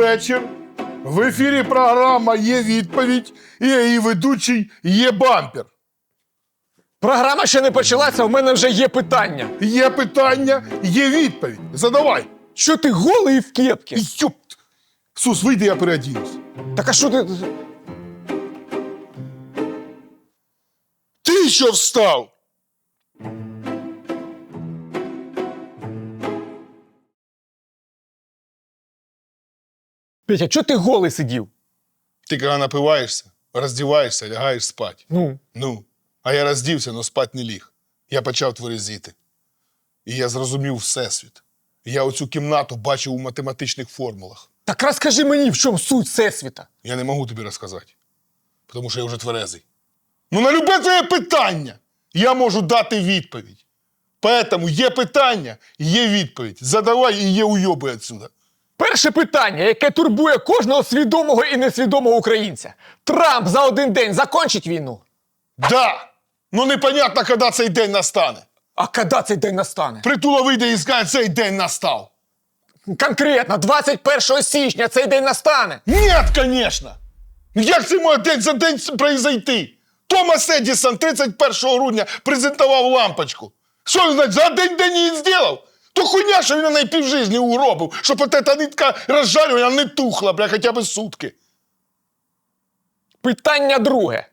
вечір. В ефірі програма є відповідь і її ведучий є бампер. Програма ще не почалася, в мене вже є питання. Є питання, є відповідь. Задавай. Що ти голий і в кепці? Йоп. Сус, вийди, я переодінусь. Так а що ти. Ти що встав? Петя, чого ти голий сидів? Ти коли напиваєшся, роздіваєшся, лягаєш спати. Ну, Ну, а я роздівся, но спать не ліг. Я почав творізіти. І я зрозумів Всесвіт. Я оцю кімнату бачив у математичних формулах. так розкажи мені, в чому суть всесвіта. Я не можу тобі розказати, тому що я вже тверезий. Ну, на любе твоє питання я можу дати відповідь. Поэтому є питання, є відповідь. Задавай і є уйоби отсюда. Перше питання, яке турбує кожного свідомого і несвідомого українця. Трамп за один день закончить війну. Да! Ну непонятно, коли цей день настане. А коли цей день настане? Притула вийде і скаже, цей день настав. Конкретно, 21 січня цей день настане. Нет, конечно! Як це може день за день произойти? Томас Едісон 31 грудня презентував лампочку. Що він за один день її зробив? То хуйня, що він на неї півжизні уробив, щоб от эта нитка розжарювання не тухла, бля, хоча б сутки. Питання друге.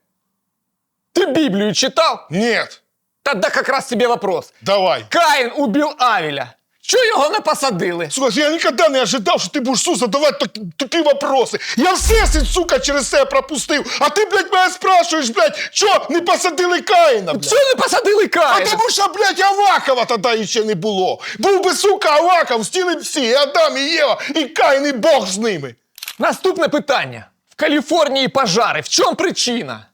Ти Біблію читав? Нет, Тогда как раз тебе вопрос. давай. Каїн убив Авеля. Чого його не посадили? Слухай, я ніколи не ожидав, що ти будеш Сус, задавати так, такі вопроси. Я все, сука, через себе пропустив. А ти, блядь, мене спрашуєш, блядь, що не посадили Каїна, блядь? Чого не посадили А Каїна? тому що, блядь, Авакова тоді ще не було. Був би, сука, Аваков, стіли б всі, і Адам, і Єва, і Каїн, і Бог з ними. Наступне питання. В Каліфорнії пожари. В чому причина?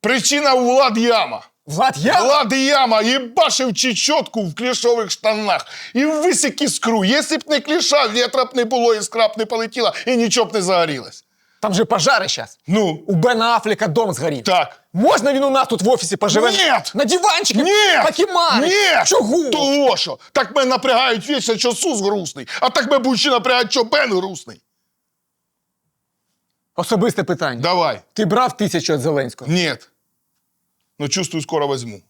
Причина у Влад Яма. Влад, я... Влад Яма їбашив чечотку в клішових штанах і висік іскру. Якщо б не кліша, вітра б не було, іскра б не полетіла і нічого б не загорілось. Там же пожари зараз. Ну, У Бена Аффлека дом згорів. так. Можна він у нас тут в офісі поживе? Ні! На диванчику? Ні! Покімарить? Ні! Чого? Того що? Так мене напрягають вічно, що Сус грустний, а так мене будуть ще напрягають, що Бен грустний. Особисте питання. Давай. Ти брав тисячу від Зеленського? Нет. Но чувствую, скоро возьму.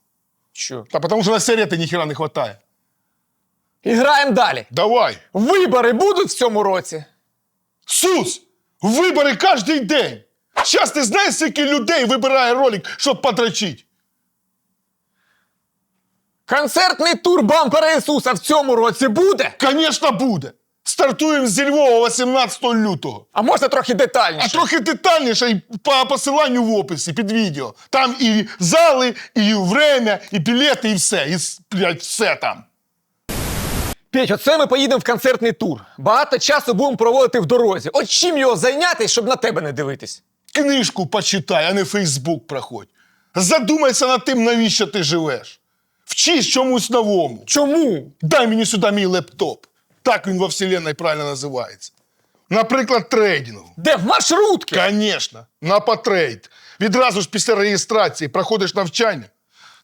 Що? Да потому что на сигареты ни хера не хватает. І граємо далі. Давай. Вибори будуть в цьому році? Сус! Вибори кожен день. Зараз ти знаєш, скільки людей вибирає ролик, щоб подрочити? Концертний тур бампера Ісуса в цьому році буде? Конечно, буде. Стартуємо зі Львова 18 лютого. А можна трохи детальніше? А трохи детальніше і по посиланню в описі під відео. Там і зали, і время, і білети, і все. І блядь, все там. Петь, оце ми поїдемо в концертний тур. Багато часу будемо проводити в дорозі. От чим його зайняти, щоб на тебе не дивитись? Книжку почитай, а не Фейсбук проходь. Задумайся над тим, навіщо ти живеш. Вчись чомусь новому. Чому? Дай мені сюди мій лептоп. Так він во Вселенной правильно називається. Наприклад, трейдингу. Де в маршрутки? Конечно, на потрейд. Відразу ж після реєстрації проходиш навчання.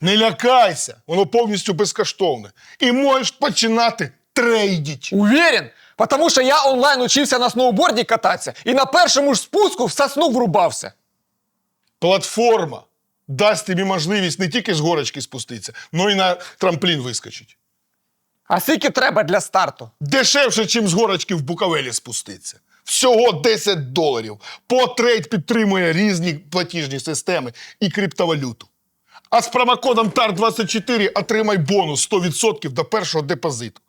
Не лякайся, воно повністю безкоштовне. І можеш починати трейдити. Уверен? Потому що я онлайн учився на сноуборді кататися і на першому ж спуску в сосну врубався. Платформа дасть тобі можливість не тільки з горочки спуститися, але й на трамплін вискочити. А скільки треба для старту? Дешевше, ніж з горочки в Буковелі спуститися. Всього 10 доларів. Потрейд підтримує різні платіжні системи і криптовалюту. А з промокодом TAR24 отримай бонус 100% до першого депозиту.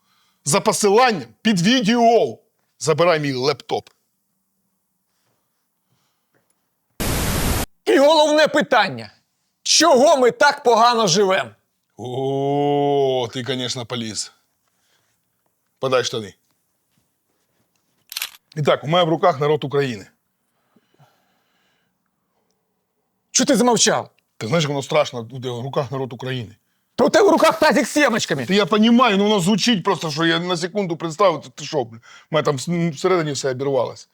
За посиланням під відео. Забирай мій лептоп. І головне питання: чого ми так погано живемо? О, ти, звісно, поліз. Подай штани. І так, у мене в руках народ України. Чого ти замовчав? Ти знаєш, як воно страшно буде в руках народ України. Та у тебе в руках тазик з семечками. Та я розумію, ну воно звучить просто, що я на секунду представив, ти, ти що, бля? У мене там всередині все обірвалося.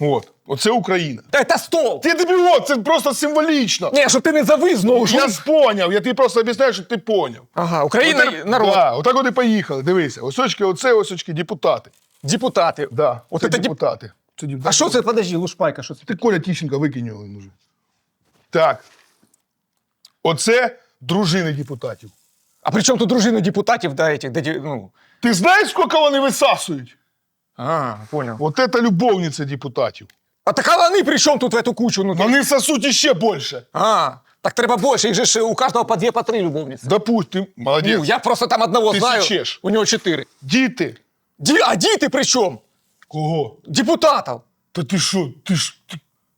От, оце Україна. Та це стол. Ти тобі от, це просто символічно. Ні, щоб ти не завис знову. Я ж поняв, я тобі просто об'ясняю, щоб ти поняв. Ага, Україна Отак- народ. Да, отак от і поїхали. Дивися, ось очки, оце ось очки, депутати. Депутати. Да, От це це деп- депутати. Це депутати. А що це, подожди, лушпайка, що це? Ти Коля Тіщенко викинь його він уже. Так. Оце дружини депутатів. А при чому тут дружини депутатів, да, этих, де, ді- ну... Ти знаєш, скільки вони висасують? А, понял. От це любовниця депутатів. А так а вони при чому тут в эту кучу? Ну, Вони сосуть іще більше. А, так треба більше, їх же ж у кожного по дві, по три любовниці. Допустим, молодець. Ну, я просто там одного Ти знаю, січеш. у нього чотири. Діти. Ді, а діти при чому? Кого? Депутатів. Та ти що? Ти ж ти...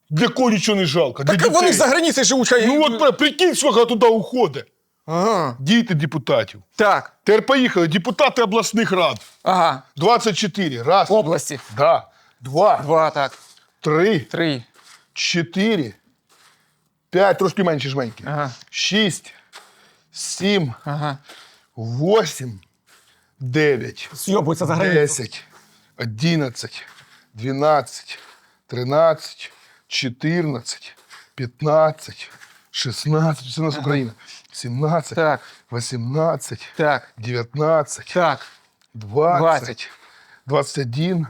для кого нічого не жалко? Для Так вони дітей. ж за границею живуть. хай- Ну от при- прикинь, скільки туди уходить. Ага. Діти депутатів. Так, Тепер поїхали. Депутати обласних рад. ага. 24. Раз. Області. Да. Два. Два, так. Три. Три. Чотири. П'ять. Трошки менше жменьки. Ага. Шість. Сім. Ага. Восім. Дев'ять. Зйобується за границю. 10, 11, 12, 13, 14, 15, 16, це у нас Україна, 17, Так. 18, Так. 19, Так. 20, 20. 21,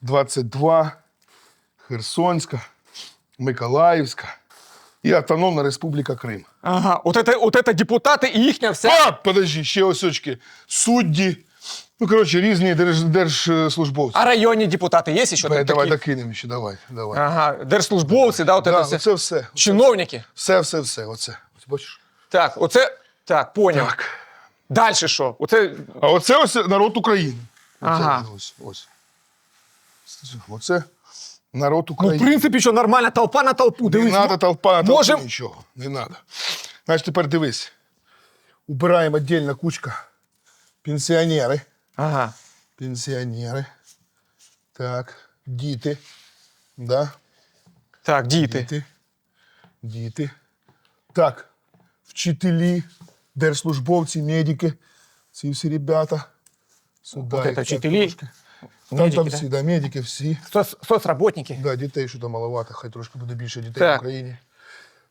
22, Херсонська, Миколаївська і Автономна Республіка Крим. Ага. От это, от это депутати і їхня вся. А, подожди, ще ось очки. Судді. Ну, коротше, різні держ, держслужбовці. А районні депутати є ще Давай, тут давай такі? докинемо ще, давай, давай. Ага. Держслужбовці, да, от Да, это все. оце все. Чиновники. Все, все, все. Оце. Ось бачиш? Так, оце. Так, поняв. Так. Далі що? Оце. А оце ось народ України. Оце, Ага. Ось, ось. Оце народ Ну, в України. принципі, що нормальна толпа на толпу. не Дивись. треба толпа, на толпу можем- нічого. Не треба. Значить, тепер дивись. Убираємо віддільна кучка. Пенсіонери. Ага. Пенсіонери. Так. Діти. Да. Так, діти. Діти. Діти. Так. Вчителі, держслужбовці, медики. Ці всі ребята. Сюди. Вот їх это так вчителі, трошки. Там, медики, там да? всі, да, медики всі. Соц, соцработники. Да, дітей що там маловато, хай трошки буде більше дітей Так. в Україні.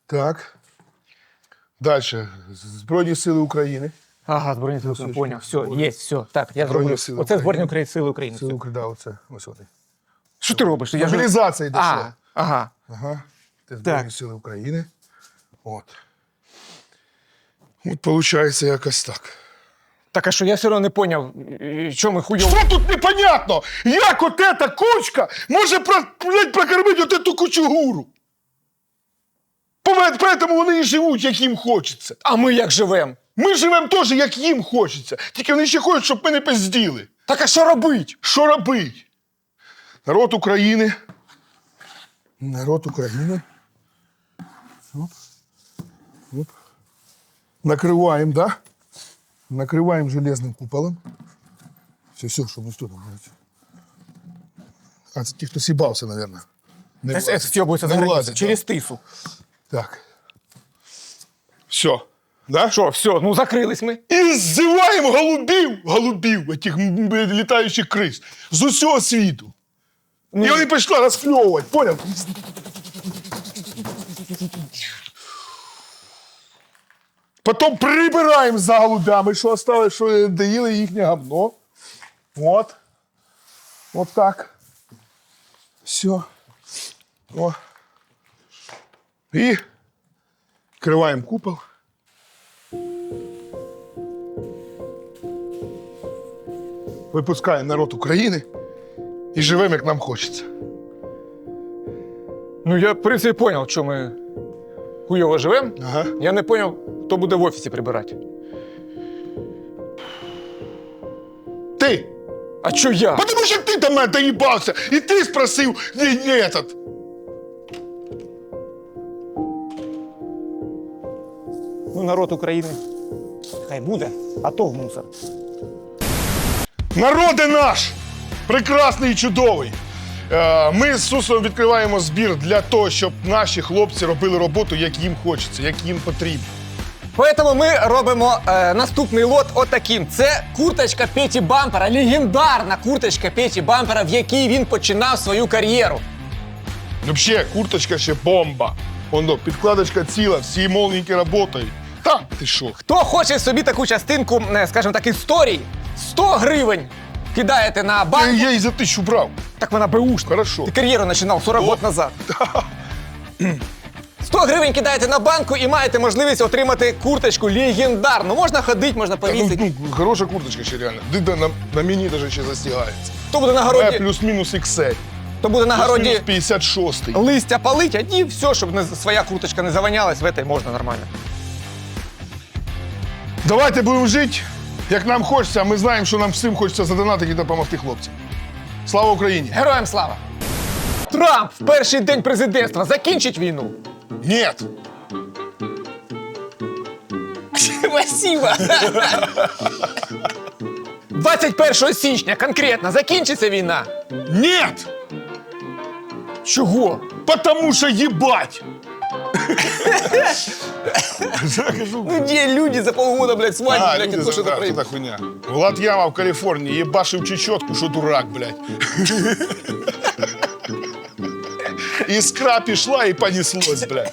Так. Далі. Збройні сили України. Ага, Збройні сили України. Поняв. Все, є, все. Так, я Збройні зроблю. сили Оце України. Збройні України, сили України. Сили України, да, оце. Ось вони. Що ти робиш? Я ж- Мобілізація йде. А, ага. Ага. Це Збройні Так. сили України. От. От виходить якось так. Так, а що я все одно не поняв, що ми хуйово. Що тут непонятно? Як от эта кучка може про, блядь, прокормити от эту кучугуру? Пов- Поэтому вони і живуть, як їм хочеться. А ми як живемо? Ми живемо теж, як їм хочеться. Тільки вони ще хочуть, щоб ми не пизділи. Так а що робить? Що робить? Народ України. Народ України. Оп. Оп. Накриваємо, да? Накриваємо железним куполом. Все, все, щоб не тут. А, це ті, хто сібався, мабуть. Не Це стьобується за Не границю. влазить, Через тису. Так. Все. Да? Що, все, ну закрились ми. І ззиваємо голубів, голубів, этих м, м, літаючих криз з усього світу. Ну, І вони пішли розкльовувати, поняв? Потім прибираємо за голубями, що осталось, що доїли їхнє говно. От. От так. Все. О. І криваємо купол. Випускаємо народ України і живемо, як нам хочеться. Ну я, в принципі, поняв, що ми хуйово живемо. Ага. Я не поняв, хто буде в офісі прибирати. Ти! А що я? Потому що ти до мене доїбався, і ти спросив не, не этот. Ну, народ України. Хай буде, а то в мусор. Народи наш! Прекрасний і чудовий! Е, Ми з Сусом відкриваємо збір для того, щоб наші хлопці робили роботу, як їм хочеться, як їм потрібно. Поэтому ми робимо е, наступний лот отаким. Це курточка Петі Бампера, легендарна курточка Петі Бампера, в якій він починав свою кар'єру. Взагалі, курточка ще бомба. Воно, підкладочка ціла, всі молненькі працюють. Та, ти що? Хто хоче собі таку частинку, е, скажімо так, історії, 100 гривень кидаєте на Я, банк. я і за тисячу брав. Так вона беушна. Хорошо. Ти кар'єру починав 40 років назад. 100 гривень кидаєте на банку і маєте можливість отримати курточку легендарну. Можна ходити, можна ну, повісити. ну, хороша курточка ще реально. Дида на, на мені даже ще застігається. То буде на Моя городі, плюс-мінус XL. то буде на Плюс-мінус городі 56 листя палить, а ні, все, щоб не, своя курточка не завонялась, в этой можна нормально. Давайте будемо жити, як нам хочеться, а ми знаємо, що нам всім хочеться задонатити і допомогти хлопцям. Слава Україні! Героям слава! Трамп в перший день президентства закінчить війну. Нет! Спасибо. 21 січня конкретно закінчиться війна. Нет! Чого? Потому що їбать! Я кажу, Ну де люди за полгода, блядь, свадьбу, А, блядь, люди, і то, що да, это хуйня. Влад Яма в Калифорнии ебашив чечетку, що дурак, блядь. Іскра пішла і понеслось, блядь.